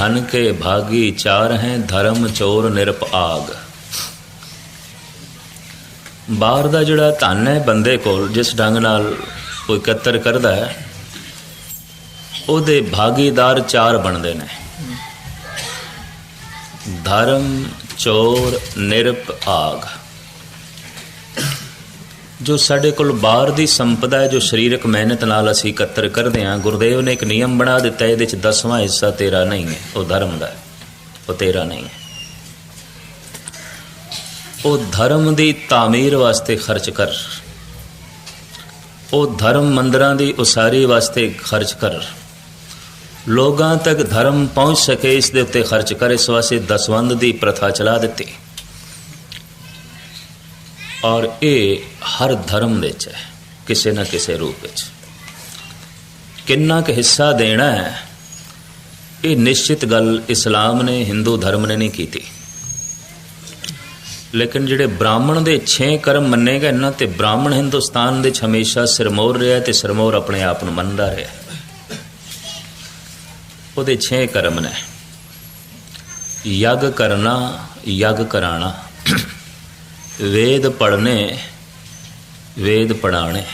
ਧਨ ਕੇ ਭਾਗੀ ਚਾਰ ਹੈ, ਧਰਮ ਚੋਰ ਨਿਰਪ ਆਗ। ਬਾਹਰ ਦਾ ਜਿਹੜਾ ਧਨ ਹੈ ਬੰਦੇ ਕੋਲ, ਜਿਸ ਢੰਗ ਨਾਲ ਕੋਈ ਇਕੱਤਰ ਕਰਦਾ ਹੈ, ਉਹਦੇ ਭਾਗੀਦਾਰ ਚਾਰ ਬਣਦੇ ਨੇ। ਧਰਮ ਚੋਰ ਨਿਰਪ ਆਗ। ਜੋ ਸਾਡੇ ਕੋਲ ਬਾਹਰ ਦੀ ਸੰਪਦਾ ਹੈ, ਜੋ ਸਰੀਰਕ ਮਿਹਨਤ ਨਾਲ ਅਸੀਂ ਇਕੱਤਰ ਕਰਦੇ ਹਾਂ, ਗੁਰਦੇਵ ਨੇ ਇੱਕ ਨਿਯਮ ਬਣਾ ਦਿੱਤਾ, ਇਹਦੇ ਚ ਦਸਵਾਂ ਹਿੱਸਾ ਤੇਰਾ ਨਹੀਂ ਹੈ, ਉਹ ਧਰਮ ਦਾ ਹੈ, ਉਹ ਤੇਰਾ ਨਹੀਂ ਹੈ। ਉਹ ਧਰਮ ਦੀ ਤਾਮੀਰ ਵਾਸਤੇ ਖਰਚ ਕਰ, ਉਹ ਧਰਮ ਮੰਦਰਾਂ ਦੀ ਉਸਾਰੀ ਵਾਸਤੇ ਖਰਚ ਕਰ, ਲੋਕਾਂ ਤੱਕ ਧਰਮ ਪਹੁੰਚ ਸਕੇ, ਇਸ ਦੇ ਉੱਤੇ ਖਰਚ ਕਰ, ਇਸ ਵਾਸਤੇ ਦਸਵੰਦ ਦੀ ਪ੍ਰਥਾ ਚਲਾ ਦਿੱਤੀ। ਔਰ ਇਹ ਹਰ ਧਰਮ ਵਿੱਚ ਹੈ, ਕਿਸੇ ਨਾ ਕਿਸੇ ਰੂਪ ਵਿੱਚ। ਕਿੰਨਾ ਕੁ ਹਿੱਸਾ ਦੇਣਾ ਹੈ, ਇਹ ਨਿਸ਼ਚਿਤ ਗੱਲ ਇਸਲਾਮ ਨੇ, ਹਿੰਦੂ ਧਰਮ ਨੇ ਨਹੀਂ ਕੀਤੀ। ਲੇਕਿਨ ਜਿਹੜੇ ਬ੍ਰਾਹਮਣ ਦੇ 6 ਕਰਮ ਮੰਨੇ ਗਏ ਨਾ, ਤੇ ਬ੍ਰਾਹਮਣ ਹਿੰਦੁਸਤਾਨ ਦੇ ਵਿੱਚ ਹਮੇਸ਼ਾ ਸਿਰਮੌਰ ਰਿਹਾ ਤੇ ਸਿਰਮੌਰ ਆਪਣੇ ਆਪ ਨੂੰ ਮੰਨਦਾ ਰਿਹਾ। ਉਹਦੇ 6 ਕਰਮ ਨੇ। ਯੱਗ ਕਰਨਾ, ਯੱਗ ਕਰਾਣਾ ਵੇਦ ਪੜਨੇ ਵੇਦ ਪੜਾਣੇ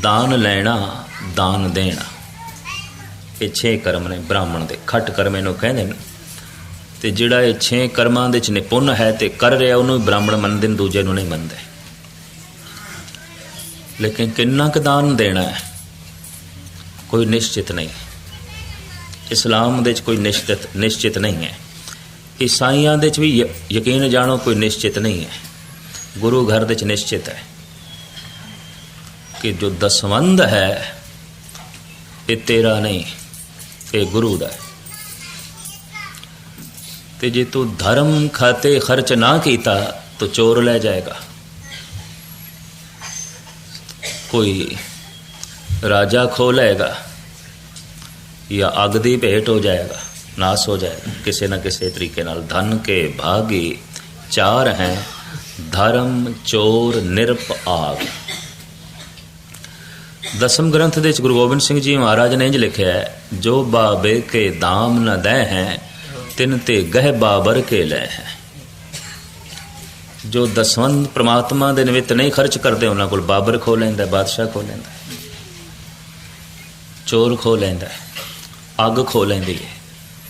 ਦਾਨ ਲੈਣਾ, ਦਾਨ ਦੇਣਾ। ਇਹ ਛੇ ਕਰਮ ਨੇ ਬ੍ਰਾਹਮਣ ਦੇ। ਖੱਟ ਕਰਮ ਇਹਨੂੰ ਕਹਿੰਦੇ ਨੇ। ਤੇ ਜਿਹੜਾ ਇਹ ਛੇ ਕਰਮਾਂ ਦੇ ਚ ਨਿਪੁੰਨ ਹੈ ਤੇ ਕਰ ਰਿਹਾ, ਉਹਨੂੰ ਬ੍ਰਾਹਮਣ ਮੰਨਦੇ ਨੇ, ਦੂਜੇ ਨੂੰ ਨਹੀਂ ਮੰਨਦੇ। ਲੇਕਿਨ ਕਿੰਨਾ ਕੁ ਦਾਨ ਦੇਣਾ ਹੈ, ਕੋਈ ਨਿਸ਼ਚਿਤ ਨਹੀਂ। ਇਸਲਾਮ ਦੇ ਚ ਕੋਈ ਨਿਸ਼ਚਿਤ ਨਿਸ਼ਚਿਤ ਨਹੀਂ ਹੈ। ਈਸਾਈਆਂ ਦੇ ਚ ਵੀ ਯਕੀਨ ਜਾਣੋ, ਕੋਈ ਨਿਸ਼ਚਿਤ ਨਹੀਂ ਹੈ। ਗੁਰੂ ਘਰ ਦੇ ਚ ਨਿਸ਼ਚਿਤ ਹੈ ਕਿ ਜੋ ਦਸਵੰਦ ਹੈ, ਇਹ ਤੇਰਾ ਨਹੀਂ, ਇਹ ਗੁਰੂ ਦਾ ਹੈ। ਤੇ ਜੇ ਤੂੰ ਧਰਮ ਖਾਤੇ ਖਰਚ ਨਾ ਕੀਤਾ, ਤਾਂ ਚੋਰ ਲੈ ਜਾਏਗਾ। ਕੋਈ ਰਾਜਾ ਖੋ ਲਏਗਾ, ਜਾਂ ਅੱਗ ਦੀ ਭੇਟ ਹੋ ਜਾਏਗਾ, ਨਾਸ ਹੋ ਜਾਏਗਾ। ਕਿਸੇ ਨਾ ਕਿਸੇ ਤਰੀਕੇ ਨਾਲ ਧਨ ਕੇ ਭਾਗੀ ਚਾਰ ਹੈ। ਧਰਮ ਚੋਰ ਨਿਰਪ ਆਗ ਦਸਮ ਗ੍ਰੰਥ ਦੇ ਵਿੱਚ ਗੁਰੂ ਗੋਬਿੰਦ ਸਿੰਘ ਜੀ ਮਹਾਰਾਜ ਨੇ ਇੰਜ ਲਿਖਿਆ ਹੈ, ਜੋ ਬਾਬੇ ਕੇ ਦਾਮ ਨ ਦੈ ਹੈ, ਤਿਨ ਤੇ ਗਹਿ ਬਾਬਰ ਕੇ ਲੈ ਹੈ। ਜੋ ਦਸਵੰਦ ਪ੍ਰਮਾਤਮਾ ਦੇ ਨਿਮਿਤ ਨਹੀਂ ਖਰਚ ਕਰਦੇ, ਉਹਨਾਂ ਕੋਲ ਬਾਬਰ ਖੋ ਲੈਂਦਾ, ਬਾਦਸ਼ਾਹ ਖੋ ਲੈਂਦਾ, ਚੋਰ ਖੋ ਲੈਂਦਾ, ਅੱਗ ਖੋ ਲੈਂਦੀ ਹੈ,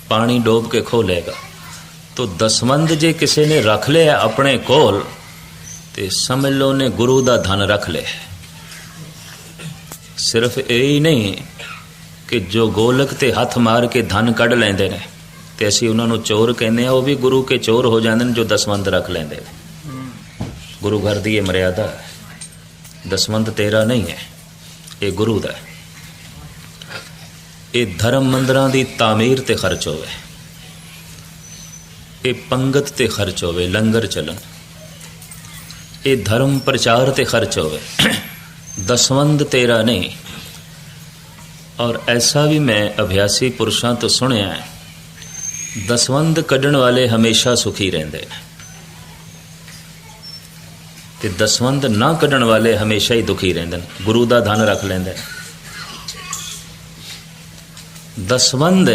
ਪਾਣੀ ਡੋਬ ਕੇ ਖੋ ਲੇਗਾ ਤੋ ਦਸਵੰਦ ਜੇ ਕਿਸੇ ਨੇ ਰੱਖ ਲਿਆ ਆਪਣੇ ਕੋਲ ਤੇ ਸਮਝ ਲਓ ਨੇ ਗੁਰੂ ਦਾ ਧਨ ਰੱਖ ਲਿਆ ਸਿਰਫ ਇਹ ਹੀ ਨਹੀਂ ਕਿ ਜੋ ਗੋਲਕ ਤੇ ਹੱਥ ਮਾਰ ਕੇ ਧਨ ਕੱਢ ਲੈਂਦੇ ਨੇ ਤੇ ਅਸੀਂ ਉਹਨਾਂ ਨੂੰ ਚੋਰ ਕਹਿੰਦੇ ਆ ਉਹ ਵੀ ਗੁਰੂ ਕੇ ਚੋਰ ਹੋ ਜਾਂਦੇ ਨੇ ਜੋ ਦਸਵੰਦ ਰੱਖ ਲੈਂਦੇ ਨੇ। ਗੁਰੂ ਘਰ ਦੀ ਇਹ ਮਰਿਆਦਾ ਹੈ। ਦਸਵੰਦ ਤੇਰਾ ਨਹੀਂ ਹੈ, ਇਹ ਗੁਰੂ ਦਾ ਇਹ ਧਰਮ ਮੰਦਰਾਂ ਦੀ ਤਾਮੀਰ ਤੇ ਖਰਚ ਹੋਵੇ। ਇਹ ਪੰਗਤ ਤੇ ਖਰਚ ਹੋਵੇ, ਲੰਗਰ ਚੱਲਣ। ਇਹ ਧਰਮ ਪ੍ਰਚਾਰ ਤੇ ਖਰਚ ਹੋਵੇ। ਦਸਵੰਦ ਤੇਰਾ ਨਹੀਂ। ਔਰ ਐਸਾ ਵੀ ਮੈਂ ਅਭਿਆਸੀ ਪੁਰਸ਼ਾਂ ਤੋਂ ਸੁਣਿਆ ਹੈ ਦਸਵੰਦ ਕੱਢਣ ਵਾਲੇ ਹਮੇਸ਼ਾ ਸੁਖੀ ਰਹਿੰਦੇ ਨੇ। ਤੇ ਦਸਵੰਦ ਨਾ ਕੱਢਣ ਵਾਲੇ ਹਮੇਸ਼ਾ ਹੀ ਦੁਖੀ ਰਹਿੰਦੇ ਨੇ, ਗੁਰੂ ਦਾ ਧਨ ਰੱਖ ਲੈਂਦੇ ਨੇ। ਦਸਵੰਦ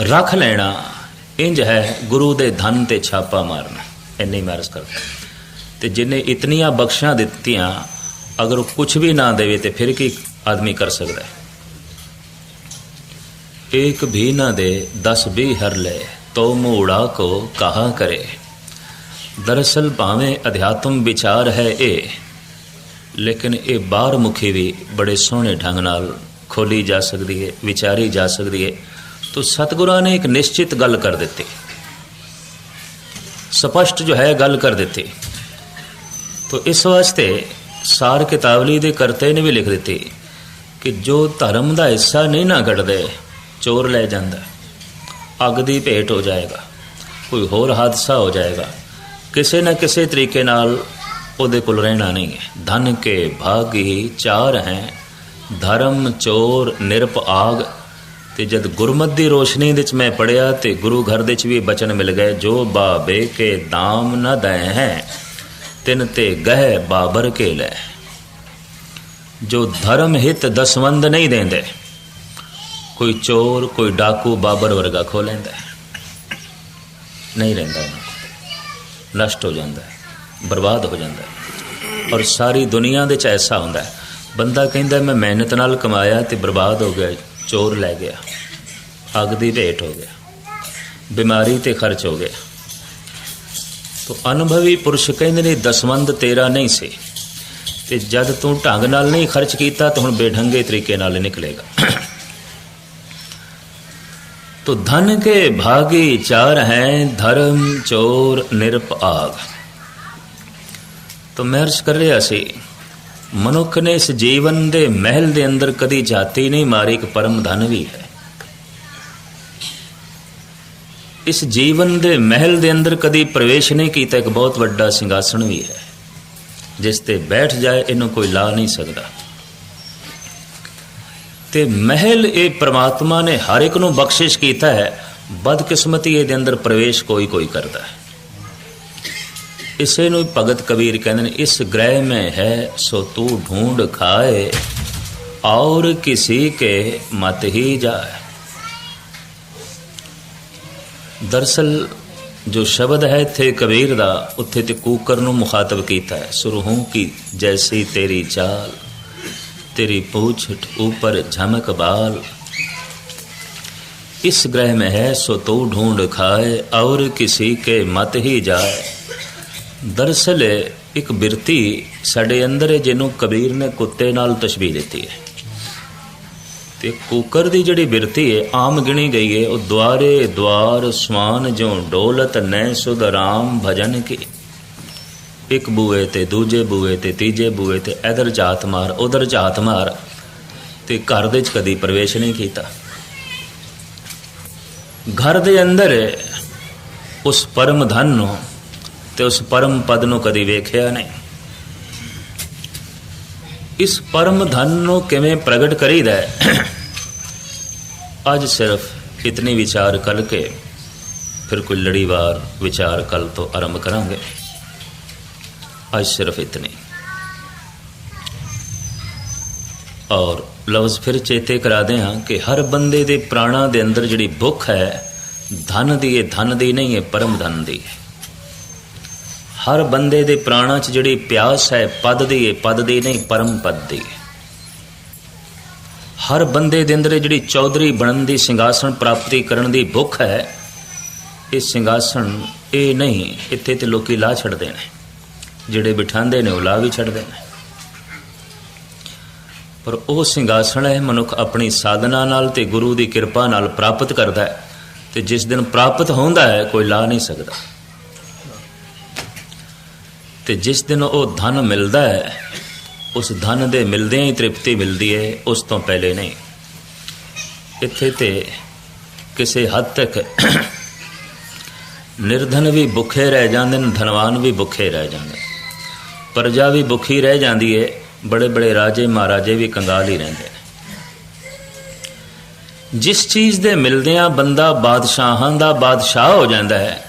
ਰੱਖ ਲੈਣਾ ਇੰਜ ਹੈ ਗੁਰੂ ਦੇ ਧਨ ਤੇ ਛਾਪਾ ਮਾਰਨਾ। ਇੰਨੀ ਮਾਰਸ ਕਰਦਾ ਤੇ ਜਿਨੇ ਇਤਨੀਆਂ ਬਖਸ਼ਾਂ ਦਿੱਤੀਆਂ, ਅਗਰ ਉਹ ਕੁਝ ਵੀ ਨਾ ਦੇਵੇ ਤੇ ਫਿਰ ਕੀ ਆਦਮੀ ਕਰ ਸਕਦਾ ਇੱਕ ਵੀ ਨਾ ਦੇ 10 ਵੀ ਹਰ ਲੈ, ਤੋ ਮੂੜਾ ਕੋ ਕਹਾ ਕਰੇ। ਦਰਅਸਲ ਭਾਵੇਂ ਅਧਿਆਤਮ ਵਿਚਾਰ ਹੈ ਇਹ ਲੇਕਿਨ ਇਹ ਬਾਹਰ ਮੁਖੀ ਵੀ ਬੜੇ ਸੋਹਣੇ ਢੰਗ ਨਾਲ ਖੋਲੀ ਜਾ ਸਕਦੀ ਹੈ, ਵਿਚਾਰੀ ਜਾ ਸਕਦੀ ਹੈ। ਤੋ ਸਤਿਗੁਰਾਂ ਨੇ ਇੱਕ ਨਿਸ਼ਚਿਤ ਗੱਲ ਕਰ ਦਿੱਤੀ। ਸਪਸ਼ਟ ਜੋ ਹੈ ਗੱਲ ਕਰ ਦਿੱਤੀ। ਤੋ ਇਸ ਵਾਸਤੇ ਸਾਰ ਕਿਤਾਬਲੀ ਦੇ ਕਰਤੇ ਨੇ ਵੀ ਲਿਖ ਦਿੱਤੀ ਕਿ ਜੋ ਧਰਮ ਦਾ ਹਿੱਸਾ ਨਹੀਂ ਨਾ ਕੱਢਦੇ ਚੋਰ ਲੈ ਜਾਂਦਾ। ਅੱਗ ਦੀ ਭੇਟ ਹੋ ਜਾਏਗਾ, ਕੋਈ ਹੋਰ ਹਾਦਸਾ ਹੋ ਜਾਏਗਾ। ਕਿਸੇ ਨਾ ਕਿਸੇ ਤਰੀਕੇ ਨਾਲ ਉਹਦੇ ਕੋਲ ਰਹਿਣਾ ਨਹੀਂ ਹੈ। ਧਨ ਕੇ ਭਾਗੀ ਚਾਰ ਹੈ, ਧਰਮ ਚੋਰ ਨਿਰਪ ਆਗ ਤੇ ਜਦ ਗੁਰਮਤ ਦੀ ਰੋਸ਼ਨੀ ਵਿੱਚ ਮੈਂ ਪੜਿਆ ਤੇ ਗੁਰੂ ਘਰ ਦੇ ਵਿੱਚ ਵੀ ਬਚਨ ਮਿਲ ਗਏ, ਜੋ ਬਾਬੇ ਕੇ ਦਾਮ ਨਾ ਦੈ ਹੈ, ਤਿਨ ਤੇ ਗਹਿ ਬਾਬਰ ਕੇ ਲੈ। ਜੋ ਧਰਮ ਹਿਤ ਦਸਵੰਦ ਨਹੀਂ ਦਿੰਦੇ, ਕੋਈ ਚੋਰ, ਕੋਈ ਡਾਕੂ ਬਾਬਰ ਵਰਗਾ ਖੋ ਲੈਂਦਾ ਨਹੀਂ ਰਹਿੰਦਾ ਉਹਨਾਂ ਨਸ਼ਟ ਹੋ ਜਾਂਦਾ ਬਰਬਾਦ ਹੋ ਜਾਂਦਾ ਹੈ। ਔਰ ਸਾਰੀ ਦੁਨੀਆ ਦੇ ਚ ਐਸਾ ਹੁੰਦਾ ਬੰਦਾ ਕਹਿੰਦਾ ਮੈਂ ਮਿਹਨਤ ਨਾਲ ਕਮਾਇਆ ਤੇ ਬਰਬਾਦ ਹੋ ਗਿਆ ਚੋਰ ਲੈ ਗਿਆ। ਅੱਗ ਦੀ ਭੇਟ ਹੋ ਗਿਆ। ਬਿਮਾਰੀ ਤੇ ਖਰਚ ਹੋ ਗਿਆ। ਤੋ ਅਨੁਭਵੀ ਪੁਰਸ਼ ਕਹਿੰਦੇ ਨੇ ਦਸਵੰਦ ਤੇਰਾ ਨਹੀਂ ਸੀ। ਤੇ ਜਦ ਤੂੰ ਢੰਗ ਨਾਲ ਨਹੀਂ ਖਰਚ ਕੀਤਾ, ਤਾਂ ਹੁਣ ਬੇਢੰਗੇ ਤਰੀਕੇ ਨਾਲ ਨਿਕਲੇਗਾ। ਤੋ ਧਨ ਕੇ ਭਾਗੀ ਚਾਰ ਹੈ, ਧਰਮ ਚੋਰ ਨਿਰਪਾਗ ਤੋ ਮਹਿਰਸ਼ ਕਰ ਰਿਹਾ ਸੀ। ਮਨੁੱਖ ਨੇ ਇਸ ਜੀਵਨ ਦੇ ਮਹਿਲ ਦੇ ਅੰਦਰ ਕਦੀ ਜਾਤੀ ਨਹੀਂ ਮਾਰੀ, ਇੱਕ ਪਰਮ ਧਨ ਵੀ ਹੈ। ਇਸ ਜੀਵਨ ਦੇ ਮਹਿਲ ਦੇ ਅੰਦਰ ਕਦੀ ਪ੍ਰਵੇਸ਼ ਨਹੀਂ ਕੀਤਾ, ਇੱਕ ਬਹੁਤ ਵੱਡਾ ਸਿੰਘਾਸਣ ਵੀ ਹੈ। ਜਿਸ ਤੇ ਬੈਠ ਜਾਏ, ਇਹਨੂੰ ਕੋਈ ਲਾ ਨਹੀਂ ਸਕਦਾ। ਤੇ ਮਹਿਲ ਇਹ ਪ੍ਰਮਾਤਮਾ ਨੇ ਹਰ ਇੱਕ ਨੂੰ ਬਖਸ਼ਿਸ਼ ਕੀਤਾ ਹੈ, ਬਦਕਿਸਮਤੀ ਇਹਦੇ ਅੰਦਰ ਪ੍ਰਵੇਸ਼ ਕੋਈ ਕੋਈ ਕਰਦਾ ਹੈ। ਇਸੇ ਨੂੰ ਭਗਤ ਕਬੀਰ ਕਹਿੰਦੇ ਨੇ ਇਸ ਗ੍ਰਹਿ ਮੈਂ ਹੈ ਸੋ ਤੂੰ ਢੂੰਡ ਖਾਏ ਔਰ ਕਿਸੇ ਕੇ ਮਤ ਹੀ ਜਾਏ ਦਰਸਲ ਜੋ ਸ਼ਬਦ ਹੈ ਇੱਥੇ ਕਬੀਰ ਦਾ ਉੱਥੇ ਤੇ ਕੂਕਰ ਨੂੰ ਮੁਖਾਤਬ ਕੀਤਾ ਹੈ ਸੁਰਹੂ ਕੀ ਜੈਸੀ ਤੇਰੀ ਚਾਲ तेरी पूछ ऊपर झमक बाल इस ग्रह में है सो तू ढूंढ खाए और किसी के मत ही जाए ਦਰਸਲ ਇੱਕ ਬਿਰਤੀ ਸਾਡੇ ਅੰਦਰ ਹੈ ਜਿਹਨੂੰ ਕਬੀਰ ਨੇ ਕੁੱਤੇ ਨਾਲ ਤਸ਼ਬੀਹ ਦਿੱਤੀ ਹੈ। ਤੇ ਕੁਕਰ ਦੀ ਜਿਹੜੀ ਬਿਰਤੀ ਹੈ, ਆਮ ਗਿਣੀ ਗਈ ਹੈ, ਉਹ ਦੁਆਰੇ ਦੁਆਰ ਸਵਾਨ ਜੋ ਡੋਲਤ ਨੈ ਸੁਧ ਰਾਮ ਭਜਨ ਕੀ। ਇੱਕ ਬੂਏ ਤੇ ਦੂਜੇ ਬੂਏ ਤੇ ਤੀਜੇ ਬੂਏ ਤੇ ਇਧਰ ਜਾਤ ਮਾਰ, ਉਧਰ ਜਾਤ ਮਾਰ, ਤੇ ਘਰ ਦੇ ਚ ਕਦੀ ਪ੍ਰਵੇਸ਼ ਨਹੀਂ ਕੀਤਾ। ਘਰ ਦੇ ਅੰਦਰ ਉਸ ਪਰਮ ਧਨ ਨੂੰ ਤੇ ਉਸ ਪਰਮ ਪਦ ਨੂੰ ਕਦੀ ਵੇਖਿਆ ਨਹੀਂ। ਇਸ ਪਰਮ ਧਨ ਨੂੰ ਕਿਵੇਂ ਪ੍ਰਗਟ ਕਰੀਦਾ ਹੈ? ਅੱਜ ਸਿਰਫ ਇਤਨੀ ਵਿਚਾਰ ਕਰਕੇ ਫਿਰ ਕੋਈ ਲੜੀਵਾਰ ਵਿਚਾਰ ਕੱਲ ਤੋਂ ਆਰੰਭ ਕਰਾਂਗੇ। ਅੱਜ ਸਿਰਫ ਇਤਨੇ। ਔਰ ਲਫ਼ਜ਼ ਫਿਰ ਚੇਤੇ ਕਰਾਦੇ ਹਾਂ ਕਿ ਹਰ ਬੰਦੇ ਦੇ ਪ੍ਰਾਣਾ ਦੇ ਅੰਦਰ ਜਿਹੜੀ ਭੁੱਖ ਹੈ, ਧਨ ਦੀ ਇਹ ਧਨ ਦੀ ਨਹੀਂ ਹੈ ਪਰਮ ਧਨ ਦੀ ਹੈ। ਹਰ ਬੰਦੇ ਦੇ ਪ੍ਰਾਣਾ 'ਚ ਜਿਹੜੀ ਪਿਆਸ ਹੈ ਪਦ ਦੀ ਹੈ ਪਦ ਦੀ ਨਹੀਂ, ਪਰਮ ਪਦ ਦੀ ਹੈ ਹਰ ਬੰਦੇ ਦੇ ਅੰਦਰ ਜਿਹੜੀ ਚੌਧਰੀ ਬਣਨ ਦੀ ਸਿੰਘਾਸਣ ਪ੍ਰਾਪਤੀ ਕਰਨ ਦੀ ਭੁੱਖ ਹੈ, ਇਹ ਸਿੰਘਾਸਣ ਇਹ ਨਹੀਂ, ਇੱਥੇ ਤੇ ਲੋਕੀ ਲਾ ਛੱਡਦੇ ਨੇ। ਜਿਹੜੇ ਬਿਠਾਉਂਦੇ ਨੇ, ਉਹ ਲਾ ਵੀ ਛੱਡਦੇ ਨੇ। ਪਰ ਉਹ ਸਿੰਘਾਸਣ ਹੈ ਮਨੁੱਖ ਆਪਣੀ ਸਾਧਨਾ ਨਾਲ ਤੇ ਗੁਰੂ ਦੀ ਕਿਰਪਾ ਨਾਲ ਪ੍ਰਾਪਤ ਕਰਦਾ ਹੈ ਤੇ ਜਿਸ ਦਿਨ ਪ੍ਰਾਪਤ ਹੁੰਦਾ ਹੈ, ਕੋਈ ਲਾ ਨਹੀਂ ਸਕਦਾ। ਤੇ ਜਿਸ ਦਿਨ ਉਹ ਧਨ ਮਿਲਦਾ ਹੈ, ਉਸ ਧਨ ਦੇ ਮਿਲਦਿਆਂ ਹੀ ਤ੍ਰਿਪਤੀ ਮਿਲਦੀ ਹੈ ਉਸ ਤੋਂ ਪਹਿਲੇ ਨਹੀਂ। ਇੱਥੇ ਤੇ ਕਿਸੇ ਹੱਦ ਤੱਕ ਨਿਰਧਨ ਵੀ ਭੁੱਖੇ ਰਹਿ ਜਾਂਦੇ ਨੇ, ਧਨਵਾਨ ਵੀ ਭੁੱਖੇ ਰਹਿ ਜਾਂਦੇ ਪ੍ਰਜਾ ਵੀ ਭੁੱਖੀ ਰਹਿ ਜਾਂਦੀ ਹੈ ਬੜੇ ਬੜੇ ਰਾਜੇ ਮਹਾਰਾਜੇ ਵੀ ਕੰਗਾਲ ਹੀ ਰਹਿੰਦੇ ਨੇ। ਜਿਸ ਚੀਜ਼ ਦੇ ਮਿਲਦਿਆਂ ਬੰਦਾ ਬਾਦਸ਼ਾਹਾਂ ਦਾ ਬਾਦਸ਼ਾਹ ਹੋ ਜਾਂਦਾ ਹੈ,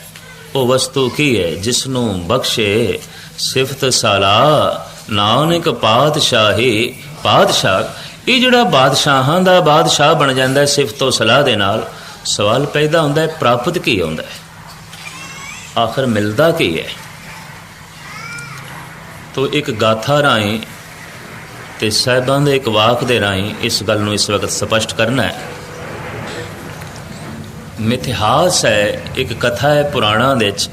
ਉਹ ਵਸਤੂ ਕੀ ਹੈ, ਜਿਸ ਨੂੰ ਬਖਸ਼ੇ ਸਿਫਤ ਸਾਲਾ, ਨਾਨਕ ਪਾਤਸ਼ਾਹੀ, ਪਾਤਸ਼ਾਹ। ਇਹ ਜਿਹੜਾ ਬਾਦਸ਼ਾਹਾਂ ਦਾ ਬਾਦਸ਼ਾਹ ਬਣ ਜਾਂਦਾ ਹੈ ਸਿਫਤ ਤੋਂ ਸਲਾਹ ਦੇ ਨਾਲ, ਸਵਾਲ ਪੈਦਾ ਹੁੰਦਾ ਹੈ, ਪ੍ਰਾਪਤ ਕੀ ਹੁੰਦਾ ਹੈ? ਆਖਰ ਮਿਲਦਾ ਕੀ ਹੈ? ਤੋ ਇੱਕ ਗਾਥਾ ਰਾਹੀਂ ਤੇ ਸਾਹਿਬਾਂ ਦੇ ਇੱਕ ਵਾਕ ਦੇ ਰਾਹੀਂ ਇਸ ਗੱਲ ਨੂੰ ਇਸ ਵਕਤ ਸਪਸ਼ਟ ਕਰਨਾ ਹੈ। ਮਿਥਿਹਾਸ ਹੈ, ਇੱਕ ਕਥਾ ਹੈ ਪੁਰਾਣਾ ਦੇ ਵਿੱਚ।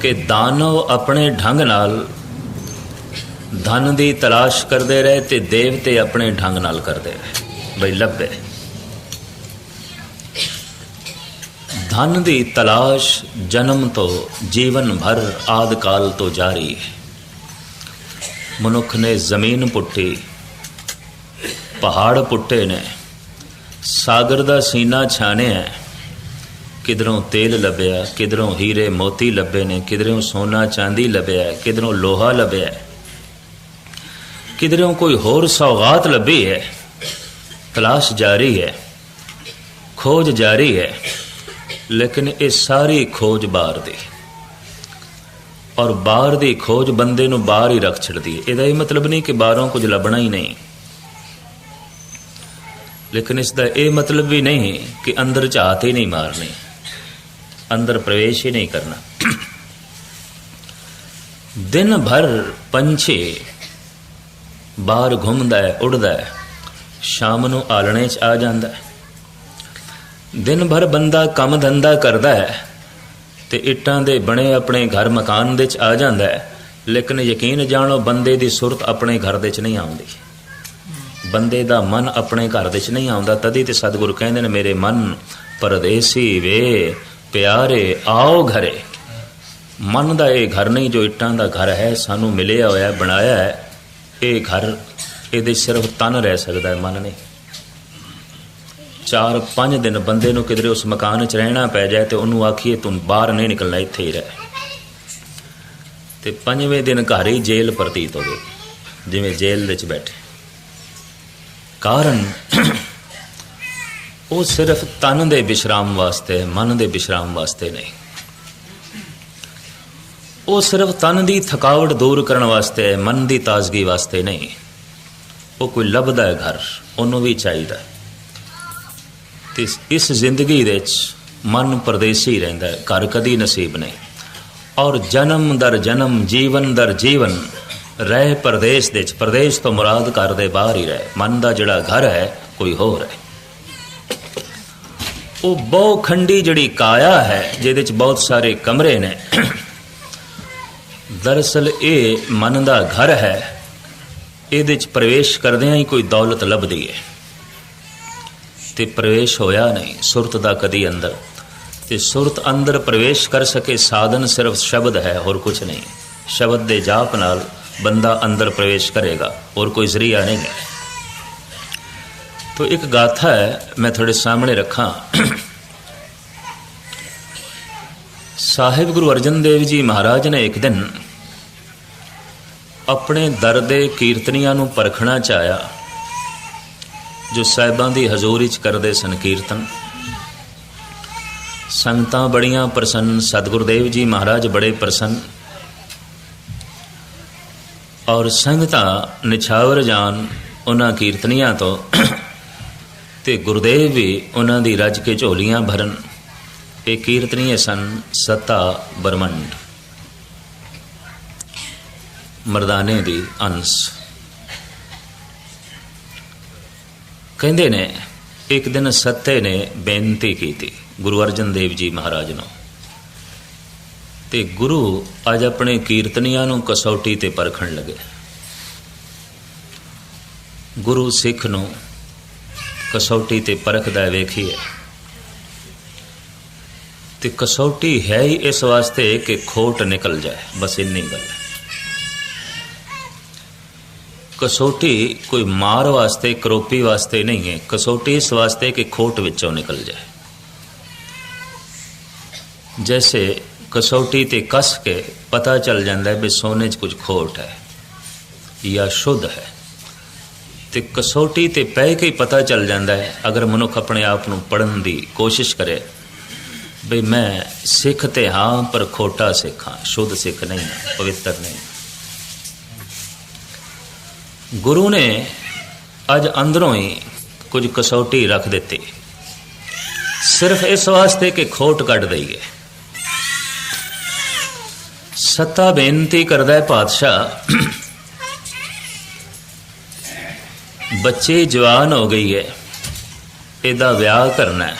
ਕਿ ਦਾਨਵ ਆਪਣੇ ਢੰਗ ਨਾਲ ਧਨ ਦੀ ਤਲਾਸ਼ ਕਰਦੇ ਰਹੇ ਤੇ ਦੇਵਤੇ ਆਪਣੇ ਢੰਗ ਨਾਲ ਕਰਦੇ ਰਹੇ। ਬਈ ਲੱਭੇ ਧਨ ਦੀ ਤਲਾਸ਼ ਜਨਮ ਤੋਂ ਜੀਵਨ ਭਰ ਆਦ ਕਾਲ ਤੋਂ ਜਾਰੀ ਹੈ। ਮਨੁੱਖ ਨੇ ਜ਼ਮੀਨ ਪੁੱਟੀ, ਪਹਾੜ ਪੁੱਟੇ ਨੇ, ਸਾਗਰ ਦਾ ਸੀਨਾ ਛਾਣਿਆ ਕਿਧਰੋਂ ਤੇਲ ਲੱਭਿਆ, ਕਿਧਰੋਂ ਹੀਰੇ ਮੋਤੀ ਲੱਭੇ ਨੇ, ਕਿਧਰੋਂ ਸੋਨਾ ਚਾਂਦੀ ਲੱਭਿਆ, ਕਿਧਰੋਂ ਲੋਹਾ ਲੱਭਿਆ। ਕਿਧਰੋਂ ਕੋਈ ਹੋਰ ਸੌਗਾਤ ਲੱਭੀ ਹੈ? ਤਲਾਸ਼ ਜਾਰੀ ਹੈ, ਖੋਜ ਜਾਰੀ ਹੈ, ਲੇਕਿਨ ਇਹ ਸਾਰੀ ਖੋਜ ਬਾਹਰ ਦੀ। ਔਰ ਬਾਹਰ ਦੀ ਖੋਜ ਬੰਦੇ ਨੂੰ ਬਾਹਰ ਹੀ ਰੱਖ ਛੱਡਦੀ ਹੈ। ਇਹਦਾ ਇਹ ਮਤਲਬ ਨਹੀਂ ਕਿ ਬਾਹਰੋਂ ਕੁਝ ਲੱਭਣਾ ਹੀ ਨਹੀਂ। ਲੇਕਿਨ ਇਸ ਦਾ ਇਹ ਮਤਲਬ ਵੀ ਨਹੀਂ ਕਿ ਅੰਦਰ ਝਾਤ ਹੀ ਨਹੀਂ ਮਾਰਨੀ। ਅੰਦਰ ਪ੍ਰਵੇਸ਼ ਹੀ ਨਹੀਂ ਕਰਨਾ। ਦਿਨ ਭਰ ਪੰਛੀ ਬਾਹਰ ਘੁੰਮਦਾ ਹੈ, ਉੱਡਦਾ ਹੈ, ਸ਼ਾਮ ਨੂੰ ਆਲਣੇ 'ਚ ਆ ਜਾਂਦਾ ਹੈ। ਦਿਨ ਭਰ ਬੰਦਾ ਕੰਮ ਧੰਦਾ ਕਰਦਾ ਹੈ ਤੇ ਇੱਟਾਂ ਦੇ ਬਣੇ ਆਪਣੇ ਘਰ ਮਕਾਨ ਦੇ 'ਚ ਆ ਜਾਂਦਾ ਹੈ, ਲੇਕਿਨ ਯਕੀਨ ਜਾਣੋ ਬੰਦੇ ਦੀ ਸੁਰਤ ਆਪਣੇ ਘਰ ਦੇ 'ਚ ਨਹੀਂ ਆਉਂਦੀ। ਬੰਦੇ ਦਾ ਮਨ ਆਪਣੇ ਘਰ ਦੇ 'ਚ ਨਹੀਂ ਆਉਂਦਾ, ਤਦੀ ਤੇ ਸਤਿਗੁਰੂ ਕਹਿੰਦੇ ਨੇ, ਮੇਰੇ ਮਨ ਪਰਦੇਸੀ ਵੇ ਪਿਆਰੇ, ਆਓ ਘਰੇ। ਮਨ ਦਾ ਇਹ ਘਰ ਨਹੀਂ ਜੋ ਇੱਟਾਂ ਦਾ ਘਰ ਹੈ, ਸਾਨੂੰ ਮਿਲਿਆ ਹੋਇਆ, ਬਣਾਇਆ ਹੈ। ਇਹ ਘਰ, ਇਹਦੇ ਸਿਰਫ ਤਨ ਰਹਿ ਸਕਦਾ ਹੈ, ਮਨ ਨਹੀਂ। ਚਾਰ ਪੰਜ ਦਿਨ ਬੰਦੇ ਨੂੰ ਕਿਧਰੇ ਉਸ ਮਕਾਨ 'ਚ ਰਹਿਣਾ ਪੈ ਜਾਏ ਤੇ ਉਹਨੂੰ ਆਖੀਏ, ਤੂੰ ਬਾਹਰ ਨਹੀਂ ਨਿਕਲਣਾ, ਇੱਥੇ ਹੀ ਰਹਿ। ਤੇ ਪੰਜਵੇਂ ਦਿਨ ਘਰ ਹੀ ਜੇਲ੍ਹ ਪ੍ਰਤੀਤ ਹੋਵੇ ਜਿਵੇਂ ਜੇਲ੍ਹ ਵਿੱਚ ਬੈਠੇ। ਕਾਰਨ ਉਹ ਸਿਰਫ ਤਨ ਦੇ ਵਿਸ਼ਰਾਮ ਵਾਸਤੇ, ਮਨ ਦੇ ਵਿਸ਼ਰਾਮ ਵਾਸਤੇ ਨਹੀਂ। ਉਹ ਸਿਰਫ ਤਨ ਦੀ ਥਕਾਵਟ ਦੂਰ ਕਰਨ ਵਾਸਤੇ, ਮਨ ਦੀ ਤਾਜ਼ਗੀ ਵਾਸਤੇ ਨਹੀਂ। ਉਹ ਕੋਈ ਲੱਭਦਾ ਹੈ ਘਰ, ਉਹਨੂੰ ਵੀ ਚਾਹੀਦਾ ਤੇ ਇਸ- ਜ਼ਿੰਦਗੀ ਦੇ ਵਿੱਚ ਮਨ ਪਰਦੇਸੀ ਰਹਿੰਦਾ ਘਰ ਕਦੀ ਨਸੀਬ ਨਹੀਂ। ਔਰ ਜਨਮ ਦਰ ਜਨਮ, ਜੀਵਨ ਦਰ ਜੀਵਨ ਰਹਿ ਪਰਦੇਸ ਦੇ ਵਿੱਚ, ਪਰਦੇਸ ਤੋਂ ਮੁਰਾਦ ਘਰ ਦੇ ਬਾਹਰ ਹੀ ਰਹਿ। ਮਨ ਦਾ ਜਿਹੜਾ ਘਰ ਹੈ, ਕੋਈ ਹੋਰ ਹੈ। ਉਹ ਬਹੁਖੰਡੀ ਜਿਹੜੀ ਕਾਇਆ ਹੈ, ਜਿਹਦੇ ਵਿੱਚ ਬਹੁਤ ਸਾਰੇ ਕਮਰੇ ਨੇ। ਦਰਅਸਲ ਇਹ ਮਨ ਦਾ ਘਰ ਹੈ। ਇਹਦੇ ਵਿੱਚ ਪ੍ਰਵੇਸ਼ ਕਰਦਿਆਂ ਹੀ ਕੋਈ ਦੌਲਤ ਲੱਭਦੀ ਹੈ। ਤੇ ਪ੍ਰਵੇਸ਼ ਹੋਇਆ ਨਹੀਂ, ਸੁਰਤ ਦਾ ਕਦੀ ਅੰਦਰ। ਤੇ ਸੁਰਤ ਅੰਦਰ ਪ੍ਰਵੇਸ਼ ਕਰ ਸਕੇ ਸਾਧਨ ਸਿਰਫ ਸ਼ਬਦ ਹੈ, ਹੋਰ ਕੁਝ ਨਹੀਂ। ਸ਼ਬਦ ਦੇ ਜਾਪ ਨਾਲ ਬੰਦਾ ਅੰਦਰ ਪ੍ਰਵੇਸ਼ ਕਰੇਗਾ, ਹੋਰ ਕੋਈ ਜ਼ਰੀਆ ਨਹੀਂ ਹੈ। ਤੋ ਇੱਕ ਗਾਥਾ ਹੈ ਮੈਂ ਤੁਹਾਡੇ ਸਾਹਮਣੇ ਰੱਖਾਂ ਸਾਹਿਬ ਗੁਰੂ ਅਰਜਨ ਦੇਵ ਜੀ ਮਹਾਰਾਜ ਨੇ ਇੱਕ ਦਿਨ ਆਪਣੇ ਦਰ ਦੇ ਕੀਰਤਨੀਆਂ ਨੂੰ ਪਰਖਣਾ ਚਾਹਿਆ ਜੋ ਸਾਹਿਬਾਂ ਦੀ ਹਜ਼ੂਰੀ 'ਚ ਕਰਦੇ ਸਨ ਕੀਰਤਨ ਸੰਗਤਾਂ ਬੜੀਆਂ ਪ੍ਰਸੰਨ ਸਤਿਗੁਰ ਦੇਵ ਜੀ ਮਹਾਰਾਜ ਬੜੇ ਪ੍ਰਸੰਨ ਔਰ ਸੰਗਤਾਂ ਨਿਛਾਵਰ ਜਾਨ ਉਹਨਾਂ ਕੀਰਤਨੀਆਂ ਤੋਂ ਤੇ ਗੁਰਦੇਵ ਵੀ ਉਹਨਾਂ ਦੀ ਰੱਜ ਕੇ ਝੋਲੀਆਂ ਭਰਨ। ਇਹ ਕੀਰਤਨੀਏ ਸਨ ਸਤਾ ਬਰਮੰਡ ਮਰਦਾਨੇ ਦੀ ਅੰਸ। ਕਹਿੰਦੇ ਨੇ, ਇੱਕ ਦਿਨ ਸੱਤੇ ਨੇ ਬੇਨਤੀ ਕੀਤੀ ਗੁਰੂ ਅਰਜਨ ਦੇਵ ਜੀ ਮਹਾਰਾਜ ਨੂੰ। ਤੇ ਗੁਰੂ ਅੱਜ ਆਪਣੇ ਕੀਰਤਨੀਆਂ ਨੂੰ ਕਸੌਟੀ ਤੇ ਪਰਖਣ ਲੱਗੇ। ਗੁਰੂ ਸਿੱਖ ਨੂੰ ਕਸੌਟੀ ਤੇ ਪਰਖਦਾ ਹੈ, ਵੇਖੀਏ ਤੇ ਕਸੌਟੀ ਹੈ ਹੀ ਇਸ ਵਾਸਤੇ ਕਿ ਖੋਟ ਨਿਕਲ ਜਾਏ ਬਸ ਇੰਨੀ ਗੱਲ ਹੈ ਕਸੌਟੀ ਕੋਈ ਮਾਰ ਵਾਸਤੇ ਕਰੋਪੀ ਵਾਸਤੇ ਨਹੀਂ ਹੈ ਕਸੌਟੀ ਇਸ ਵਾਸਤੇ ਕਿ ਖੋਟ ਵਿੱਚੋਂ ਨਿਕਲ ਜਾਏ ਜੈਸੇ ਕਸੌਟੀ ਤੇ ਕਸ ਕੇ ਪਤਾ ਚੱਲ ਜਾਂਦਾ ਹੈ ਵੀ ਸੋਨੇ 'ਚ ਕੁਝ ਖੋਟ ਹੈ ਜਾਂ ਸ਼ੁੱਧ ਹੈ ਤੇ ਕਸੌਟੀ ਤੇ ਪੈ ਕੇ ਹੀ ਪਤਾ ਚੱਲ ਜਾਂਦਾ ਹੈ, ਅਗਰ ਮਨੁੱਖ ਆਪਣੇ ਆਪ ਨੂੰ ਪੜਨ ਦੀ ਕੋਸ਼ਿਸ਼ ਕਰੇ। ਵੀ ਮੈਂ ਸਿੱਖ ਤੇ ਹਾਂ, ਪਰ ਖੋਟਾ ਸਿੱਖ ਹਾਂ, ਸ਼ੁੱਧ ਸਿੱਖ ਨਹੀਂ ਹਾਂ, ਪਵਿੱਤਰ ਨਹੀਂ ਗੁਰੂ ਨੇ ਅੱਜ ਅੰਦਰੋਂ ਹੀ ਕੁਝ ਕਸੌਟੀ ਰੱਖ ਦਿੱਤੀ। ਸਿਰਫ ਇਸ ਵਾਸਤੇ ਕਿ ਖੋਟ ਕੱਢ ਦਈਏ। ਸੱਤਾ ਬੇਨਤੀ ਕਰਦਾ ਹੈ ਪਾਤਸ਼ਾਹ ਬੱਚੇ ਜਵਾਨ ਹੋ ਗਈ ਹੈ, ਇਹਦਾ ਵਿਆਹ ਕਰਨਾ ਹੈ।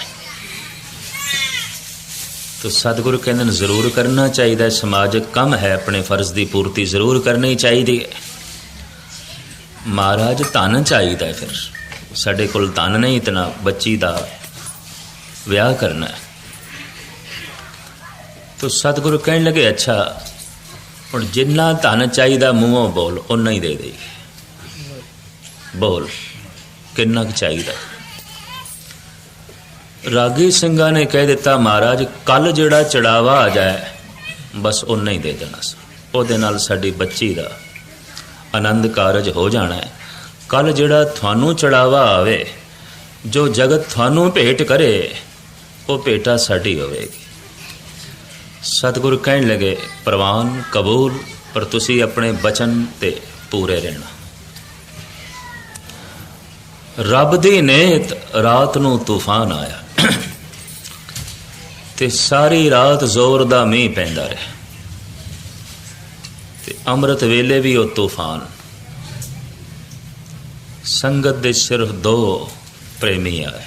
ਤੋ ਸਤਿਗੁਰੂ ਕਹਿੰਦੇ ਨੇ, ਜ਼ਰੂਰ ਕਰਨਾ ਚਾਹੀਦਾ ਸਮਾਜਿਕ ਕੰਮ ਹੈ, ਆਪਣੇ ਫਰਜ਼ ਦੀ ਪੂਰਤੀ ਜ਼ਰੂਰ ਕਰਨੀ ਚਾਹੀਦੀ ਹੈ। ਮਹਾਰਾਜ, ਧਨ ਚਾਹੀਦਾ ਫਿਰ। ਸਾਡੇ ਕੋਲ ਧਨ ਨਹੀਂ, ਇਤਨਾ ਬੱਚੀ ਦਾ ਵਿਆਹ ਕਰਨਾ ਹੈ। ਤੋ ਸਤਿਗੁਰੂ ਕਹਿਣ ਲੱਗੇ, ਅੱਛਾ, ਹੁਣ ਜਿੰਨਾ ਧਨ ਚਾਹੀਦਾ, ਮੂੰਹੋਂ ਬੋਲ ਉਨਾ ਹੀ ਦੇ ਦੇ। ਬੋਲ, ਕਿੰਨਾ ਕੁ ਚਾਹੀਦਾ? ਰਾਗੀ ਸਿੰਘਾਂ ਨੇ ਕਹਿ ਦਿੱਤਾ, ਮਹਾਰਾਜ ਕੱਲ ਜਿਹੜਾ ਚੜਾਵਾ ਆ ਜਾਏ, ਬਸ ਉਹ ਨਹੀਂ ਦੇ ਦੇਣਾ ਉਹਦੇ ਨਾਲ ਸਾਡੀ ਬੱਚੀ ਦਾ ਆਨੰਦ ਕਾਰਜ ਹੋ ਜਾਣਾ ਹੈ। ਕੱਲ ਜਿਹੜਾ ਤੁਹਾਨੂੰ ਚੜਾਵਾ ਆਵੇ, ਜੋ ਜਗਤ ਤੁਹਾਨੂੰ ਭੇਟ ਕਰੇ, ਉਹ ਭੇਟਾ ਸਾਡੀ ਹੋਵੇਗੀ। ਸਤਿਗੁਰ ਕਹਿਣ ਲਗੇ, ਪ੍ਰਵਾਨ, ਕਬੂਲ, ਪਰ ਤੁਸੀਂ ਆਪਣੇ ਬਚਨ ਤੇ ਪੂਰੇ ਰਹਿਣਾ। ਰੱਬ ਦੀ ਨੇਤ ਰਾਤ ਨੂੰ ਤੂਫਾਨ ਆਇਆ। ਤੇ ਸਾਰੀ ਰਾਤ ਜ਼ੋਰ ਦਾ ਮੀਂਹ ਪੈਂਦਾ ਰਿਹਾ। ਤੇ ਅੰਮ੍ਰਿਤ ਵੇਲੇ ਵੀ ਉਹ ਤੂਫਾਨ। ਸੰਗਤ ਦੇ ਸਿਰਫ ਦੋ ਪ੍ਰੇਮੀ ਆਏ।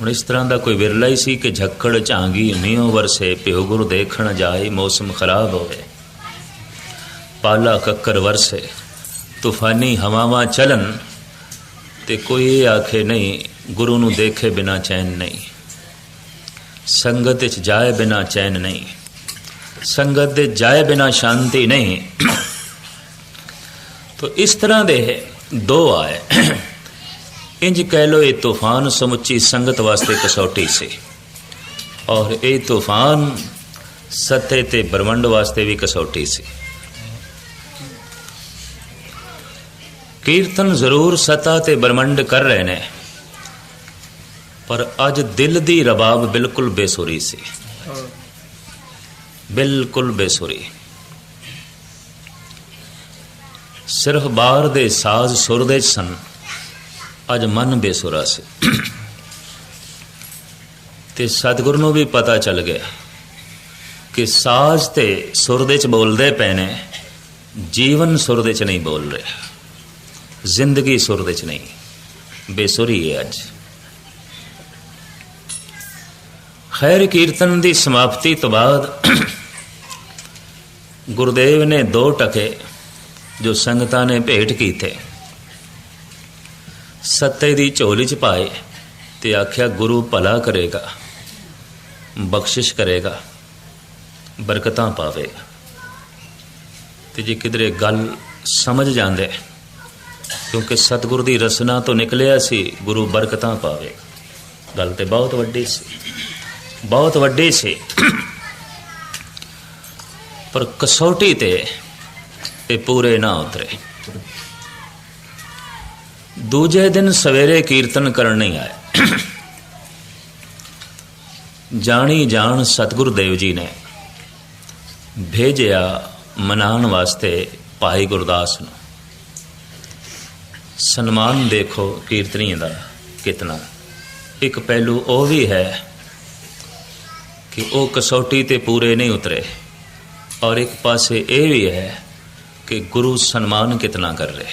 ਹੁਣ ਇਸ ਤਰ੍ਹਾਂ ਦਾ ਕੋਈ ਵਿਰਲਾ ਹੀ ਸੀ ਕਿ ਝੱਖੜ, ਝਾਂਗੀ ਮੀਂਹ ਵਰਸੇ ਪਿਓ ਗੁਰੂ ਦੇਖਣ ਜਾਏ, ਮੌਸਮ ਖਰਾਬ ਹੋਵੇ। ਪਾਲਾ ਕੱਕਰ ਵਰਸੇ। ਤੂਫਾਨੀ ਹਵਾਵਾਂ ਚਲਨ ਤੇ ਕੋਈ ਇਹ ਆਖੇ ਨਹੀਂ, ਗੁਰੂ ਨੂੰ ਦੇਖੇ ਬਿਨਾ ਚੈਨ ਨਹੀਂ। ਸੰਗਤ ਵਿੱਚ ਜਾਏ ਬਿਨਾ ਚੈਨ ਨਹੀਂ। ਸੰਗਤ ਦੇ ਜਾਏ ਬਿਨਾ ਸ਼ਾਂਤੀ ਨਹੀਂ। ਤੋ ਇਸ ਤਰ੍ਹਾਂ ਦੇ ਦੋ ਆਏ। ਇੰਜ ਕਹਿ ਲੋ ਇਹ ਤੂਫਾਨ ਸਮੁੱਚੀ ਸੰਗਤ ਵਾਸਤੇ ਕਸੌਟੀ ਸੀ। ਔਰ ਇਹ ਤੂਫਾਨ ਸੱਤੇ ਤੇ ਬ੍ਰਹਮੰਡ ਵਾਸਤੇ ਵੀ ਕਸੌਟੀ ਸੀ। ਕੀਰਤਨ ਜ਼ਰੂਰ ਸਤਾ ਤੇ ਬ੍ਰਹਮੰਡ ਕਰ ਰਹੇ ਨੇ। ਪਰ ਅੱਜ ਦਿਲ ਦੀ ਰਬਾਬ ਬਿਲਕੁਲ ਬੇਸੁਰੀ ਸੀ। ਬਿਲਕੁਲ ਬੇਸੁਰੀ। ਸਿਰਫ ਬਾਹਰ ਦੇ ਸਾਜ਼ ਸੁਰ ਦੇ ਸਨ। ਅੱਜ ਮਨ ਬੇਸੁਰਾ ਸੀ। ਤੇ ਸਤਿਗੁਰ ਨੂੰ ਵੀ ਪਤਾ ਚੱਲ ਗਿਆ ਕਿ ਸਾਜ਼ ਤੇ ਸੁਰ ਦੇ ਚ ਬੋਲਦੇ ਪਏ ਨੇ। ਜੀਵਨ ਸੁਰ ਦੇ ਚ ਨਹੀਂ ਬੋਲ ਰਿਹਾ। ਜ਼ਿੰਦਗੀ ਸੁਰ ਦੇ ਚ ਨਹੀਂ। ਬੇਸੁਰੀ ਹੈ ਅੱਜ। ਖੈਰ ਕੀਰਤਨ ਦੀ ਸਮਾਪਤੀ ਤੋਂ ਬਾਅਦ ਗੁਰਦੇਵ ਨੇ ਦੋ ਟਕੇ ਜੋ ਸੰਗਤਾਂ ਨੇ ਭੇਟ ਕੀਤੇ, ਸੱਤੇ ਦੀ ਝੋਲੀ ਚ ਪਾਏ ਤੇ ਆਖਿਆ, ਗੁਰੂ ਭਲਾ ਕਰੇਗਾ, ਬਖਸ਼ਿਸ਼ ਕਰੇਗਾ, ਬਰਕਤਾਂ ਪਾਵੇਗਾ। ਤੇ ਜੇ ਕਿਧਰੇ ਗੱਲ ਸਮਝ ਜਾਂਦੇ ਕਿਉਂਕਿ ਸਤਿਗੁਰ ਦੀ ਰਸਨਾ ਤੋਂ ਨਿਕਲਿਆ ਸੀ, ਗੁਰੂ ਬਰਕਤਾਂ ਪਾਵੇ। ਗੱਲ ਤੇ ਬਹੁਤ ਵੱਡੀ ਸੀ। ਬਹੁਤ ਵੱਡੀ ਸੀ। ਪਰ ਕਸੌਟੀ ਤੇ ਇਹ ਪੂਰੇ ਨਾ ਉਤਰੇ। ਦੂਜੇ ਦਿਨ ਸਵੇਰੇ ਕੀਰਤਨ ਕਰਨ ਨਹੀਂ ਆਏ। ਜਾਣੀ ਜਾਣ ਸਤਿਗੁਰ ਦੇਵ ਜੀ ਨੇ ਭੇਜਿਆ ਮਨਾਉਣ ਵਾਸਤੇ ਭਾਈ ਗੁਰਦਾਸ ਨੂੰ। ਸਨਮਾਨ ਦੇਖੋ ਕੀਰਤਨੀ ਦਾ ਕਿਤਨਾ। ਇੱਕ ਪਹਿਲੂ ਉਹ ਵੀ ਹੈ ਕਿ ਉਹ ਕਸੌਟੀ ਤੇ ਪੂਰੇ ਨਹੀਂ ਉਤਰੇ। ਔਰ ਇੱਕ ਪਾਸੇ ਇਹ ਵੀ ਹੈ ਕਿ ਗੁਰੂ ਸਨਮਾਨ ਕਿਤਨਾ ਕਰ ਰਹੇ।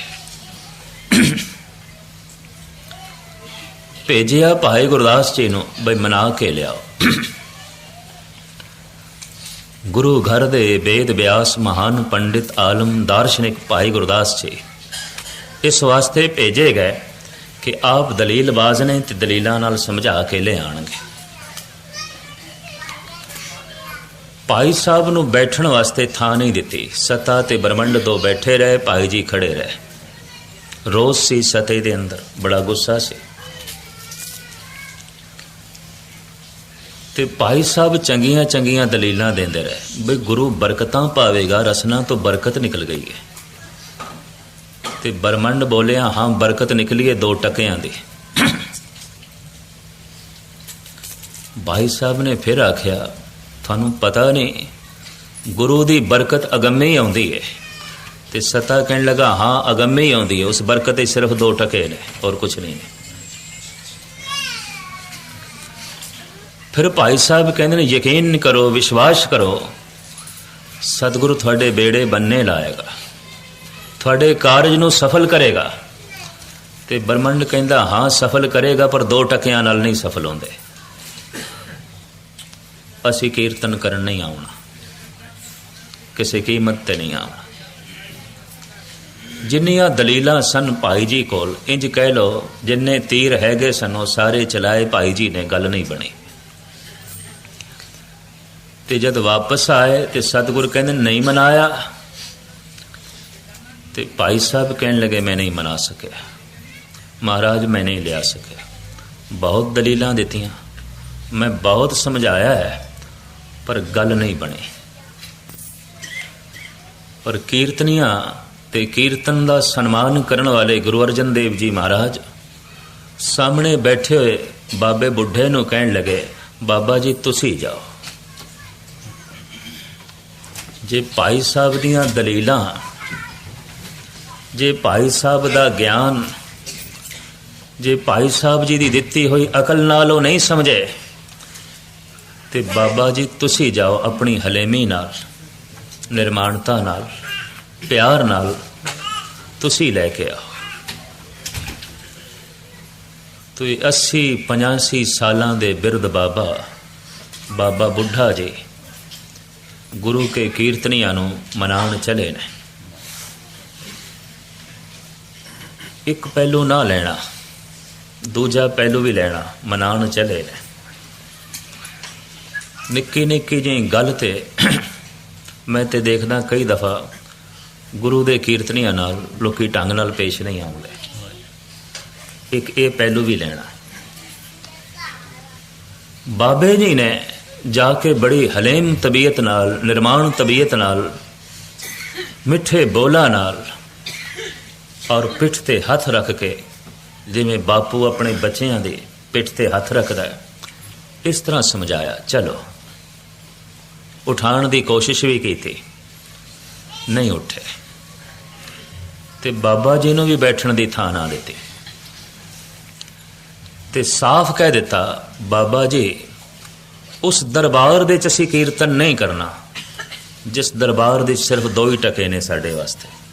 ਭੇਜਿਆ ਭਾਈ ਗੁਰਦਾਸ ਜੀ ਨੂੰ ਬਈ ਮਨਾ ਕੇ ਲਿਆਓ। ਗੁਰੂ ਘਰ ਦੇ ਵੇਦ ਵਿਆਸ ਮਹਾਨ ਪੰਡਿਤ ਆਲਮ ਦਾਰਸ਼ਨਿਕ ਭਾਈ ਗੁਰਦਾਸ ਜੀ ਇਸ ਵਾਸਤੇ ਭੇਜੇ ਗਏ ਕਿ ਆਪ ਦਲੀਲਬਾਜ਼ ਨੇ ਤੇ ਦਲੀਲਾਂ ਨਾਲ ਸਮਝਾ ਕੇ ਲੈ ਆਣਗੇ। ਭਾਈ ਸਾਹਿਬ ਨੂੰ ਬੈਠਣ ਵਾਸਤੇ ਥਾਂ ਨਹੀਂ ਦਿੱਤੀ। ਸਤਾ ਤੇ ਬ੍ਰਹਮੰਡ ਦੋ ਬੈਠੇ ਰਹੇ, ਭਾਈ ਜੀ ਖੜੇ ਰਹੇ। ਰੋਸ ਸੀ ਸਤੇ ਦੇ ਅੰਦਰ, ਬੜਾ ਗੁੱਸਾ ਸੀ। ਤੇ ਭਾਈ ਸਾਹਿਬ ਚੰਗੀਆਂ ਚੰਗੀਆਂ ਦਲੀਲਾਂ ਦਿੰਦੇ ਰਹੇ। ਬਈ ਗੁਰੂ ਬਰਕਤਾਂ ਪਾਵੇਗਾ, ਰਸਨਾ ਤੋਂ ਬਰਕਤ ਨਿਕਲ ਗਈ ਹੈ। ਤੇ ਬਰਮੰਡ ਬੋਲਿਆ ਹਾਂ ਬਰਕਤ ਨਿਕਲੀ ਹੈ ਦੋ ਟਕਿਆਂ ਦੀ ਭਾਈ ਸਾਹਿਬ ਨੇ ਫਿਰ ਆਖਿਆ ਤੁਹਾਨੂੰ ਪਤਾ ਨਹੀਂ ਗੁਰੂ ਦੀ ਬਰਕਤ ਅਗੰਮੇ ਹੀ ਆਉਂਦੀ ਹੈ ਤੇ ਸਤਾ ਕਹਿਣ ਲੱਗਾ ਹਾਂ ਅਗੰਮੇ ਹੀ ਆਉਂਦੀ ਹੈ ਉਸ ਬਰਕਤ ਦੇ ਸਿਰਫ ਦੋ ਟਕੇ ਨੇ ਹੋਰ ਕੁਝ ਨਹੀਂ ਨੇ ਫਿਰ ਭਾਈ ਸਾਹਿਬ ਕਹਿੰਦੇ ਨੇ ਯਕੀਨ ਕਰੋ ਵਿਸ਼ਵਾਸ ਕਰੋ ਸਤਿਗੁਰੂ ਤੁਹਾਡੇ ਬੇੜੇ ਬੰਨੇ ਲਾਏਗਾ ਤੁਹਾਡੇ ਕਾਰਜ ਨੂੰ ਸਫਲ ਕਰੇਗਾ। ਤੇ ਬ੍ਰਹਮੰਡ ਕਹਿੰਦਾ, ਹਾਂ, ਸਫਲ ਕਰੇਗਾ, ਪਰ ਦੋ ਟਕਿਆਂ ਨਾਲ ਨਹੀਂ ਸਫਲ ਹੁੰਦੇ। ਅਸੀਂ ਕੀਰਤਨ ਕਰਨ ਨਹੀਂ ਆਉਣਾ। ਕਿਸੇ ਕੀਮਤ ਤੇ ਨਹੀਂ ਆਉਣਾ। ਜਿੰਨੀਆਂ ਦਲੀਲਾਂ ਸਨ ਭਾਈ ਜੀ ਕੋਲ, ਇੰਜ ਕਹਿ ਲੋ ਜਿੰਨੇ ਤੀਰ ਹੈਗੇ ਸਨ, ਉਹ ਸਾਰੇ ਚਲਾਏ ਭਾਈ ਜੀ ਨੇ, ਗੱਲ ਨਹੀਂ ਬਣੀ। ਤੇ ਜਦ ਵਾਪਸ ਆਏ, ਤੇ ਸਤਿਗੁਰ ਕਹਿੰਦੇ, ਨਹੀਂ ਮਨਾਇਆ। ਤੇ ਭਾਈ ਸਾਹਿਬ ਕਹਿਣ ਲੱਗੇ, ਮੈਂ ਨਹੀਂ ਮਨਾ ਸਕਿਆ। ਮਹਾਰਾਜ, ਮੈਂ ਨਹੀਂ ਲਿਆ ਸਕਿਆ। ਬਹੁਤ ਦਲੀਲਾਂ ਦਿੱਤੀਆਂ। ਮੈਂ ਬਹੁਤ ਸਮਝਾਇਆ ਹੈ, ਪਰ ਗੱਲ ਨਹੀਂ ਬਣੀ। ਪਰ ਕੀਰਤਨੀਆਂ ਤੇ ਕੀਰਤਨ ਦਾ ਸਨਮਾਨ ਕਰਨ ਵਾਲੇ ਗੁਰੂ ਅਰਜਨ ਦੇਵ ਜੀ ਮਹਾਰਾਜ ਸਾਹਮਣੇ ਬੈਠੇ ਹੋਏ ਬਾਬੇ ਬੁੱਢੇ ਨੂੰ ਕਹਿਣ ਲੱਗੇ, ਬਾਬਾ ਜੀ, ਤੁਸੀਂ ਜਾਓ। ਜੇ ਭਾਈ ਸਾਹਿਬ ਦੀਆਂ ਦਲੀਲਾਂ ਜੇ ਭਾਈ ਸਾਹਿਬ ਦਾ ਗਿਆਨ, ਜੇ ਭਾਈ ਸਾਹਿਬ ਜੀ ਦੀ ਦਿੱਤੀ ਹੋਈ ਅਕਲ ਨਾਲ ਉਹ ਨਹੀਂ ਸਮਝੇ, ਤੇ ਬਾਬਾ ਜੀ ਤੁਸੀਂ ਜਾਓ ਆਪਣੀ ਹਲੇਮੀ ਨਾਲ, ਨਿਰਮਾਣਤਾ ਨਾਲ, ਪਿਆਰ ਨਾਲ ਤੁਸੀਂ ਲੈ ਕੇ ਆਓ। ਤੇ 80 85 ਸਾਲਾਂ ਦੇ ਬਿਰਧ ਬਾਬਾ ਬਾਬਾ ਬੁੱਢਾ ਜੀ ਗੁਰੂ ਕੇ ਕੀਰਤਨੀਆਂ ਨੂੰ ਮਨਾਉਣ ਚਲੇ ਨੇ। ਇੱਕ ਪਹਿਲੂ ਨਾ ਲੈਣਾ, ਦੂਜਾ ਪਹਿਲੂ ਵੀ ਲੈਣਾ, ਮਨਾਉਣ ਚਲੇ ਨੇ। ਨਿੱਕੀ ਨਿੱਕੀ ਜਿਹੀ ਗੱਲ ਤੇ ਮੈਂ ਤੇ ਦੇਖਦਾ ਕਈ ਦਫਾ ਗੁਰੂ ਦੇ ਕੀਰਤਨੀਆਂ ਨਾਲ ਲੋਕੀ ਢੰਗ ਨਾਲ ਪੇਸ਼ ਨਹੀਂ ਆਉਂਦੇ। ਇੱਕ ਇਹ ਪਹਿਲੂ ਵੀ ਲੈਣਾ। ਬਾਬੇ ਜੀ ਨੇ ਜਾ ਕੇ ਬੜੀ ਹਲੇਮ ਤਬੀਅਤ ਨਾਲ, ਨਿਰਮਾਣ ਤਬੀਅਤ ਨਾਲ, ਮਿੱਠੇ ਬੋਲਾ ਨਾਲ ਔਰ ਪਿੱਠ ਤੇ ਹੱਥ ਰੱਖ ਕੇ, ਜਿਵੇਂ ਬਾਪੂ ਆਪਣੇ ਬੱਚਿਆਂ ਦੇ ਪਿੱਠ ਤੇ ਹੱਥ ਰੱਖਦਾ ਹੈ, ਇਸ ਤਰ੍ਹਾਂ ਸਮਝਾਇਆ, ਚਲੋ। ਉਠਾਉਣ ਦੀ ਕੋਸ਼ਿਸ਼ ਵੀ ਕੀਤੀ। ਨਹੀਂ ਉੱਠੇ। ਤੇ ਬਾਬਾ ਜੀ ਨੂੰ ਵੀ ਬੈਠਣ ਦੀ ਥਾਂ ਨਾ ਦਿੱਤੀ। ਤੇ ਸਾਫ਼ ਕਹਿ ਦਿੱਤਾ, ਬਾਬਾ ਜੀ, ਉਸ ਦਰਬਾਰ ਦੇ ਚ ਅਸੀਂ ਕੀਰਤਨ ਨਹੀਂ ਕਰਨਾ। ਜਿਸ ਦਰਬਾਰ ਦੇ ਸਿਰਫ ਦੋ ਹੀ ਟਕੇ ਨੇ ਸਾਡੇ ਵਾਸਤੇ।